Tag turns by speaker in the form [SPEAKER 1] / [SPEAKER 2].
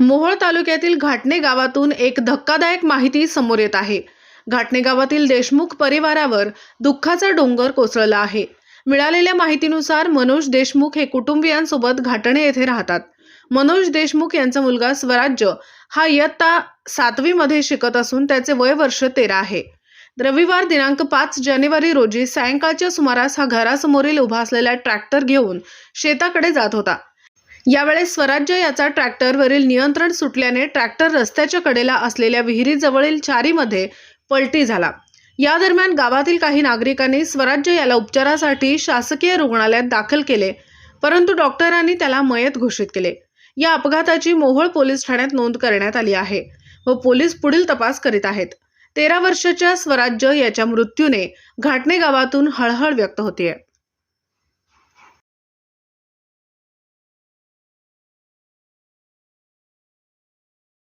[SPEAKER 1] मोहोळ तालुक्यातील घाटणे गावातून एक धक्कादायक माहिती समोर येत आहे. घाटणे गावातील देशमुख परिवारावर दुःखाचा डोंगर कोसळला आहे. मिळालेल्या माहितीनुसार मनोज देशमुख हे कुटुंबियांसोबत घाटणे येथे राहतात. मनोज देशमुख यांचा मुलगा स्वराज्य हा इयत्ता सातवीमध्ये शिकत असून त्याचे वय वर्ष तेरा आहे. रविवार दिनांक पाच जानेवारी रोजी सायंकाळच्या सुमारास हा घरासमोरील उभा असलेला ट्रॅक्टर घेऊन शेताकडे जात होता. यावेळेस स्वराज्य याचा ट्रॅक्टरवरील नियंत्रण सुटल्याने ट्रॅक्टर रस्त्याच्या कडेला असलेल्या विहिरीजवळील चारीमध्ये पलटी झाला. या दरम्यान गावातील काही नागरिकांनी स्वराज्य याला उपचारासाठी शासकीय रुग्णालयात दाखल केले परंतु डॉक्टरांनी त्याला मयत घोषित केले. या अपघाताची मोहोळ पोलीस ठाण्यात नोंद करण्यात आली आहे व पोलीस पुढील तपास करीत आहेत. तेरा वर्षाच्या स्वराज्य याच्या मृत्यूने घाटणे गावातून हळहळ व्यक्त होतीये.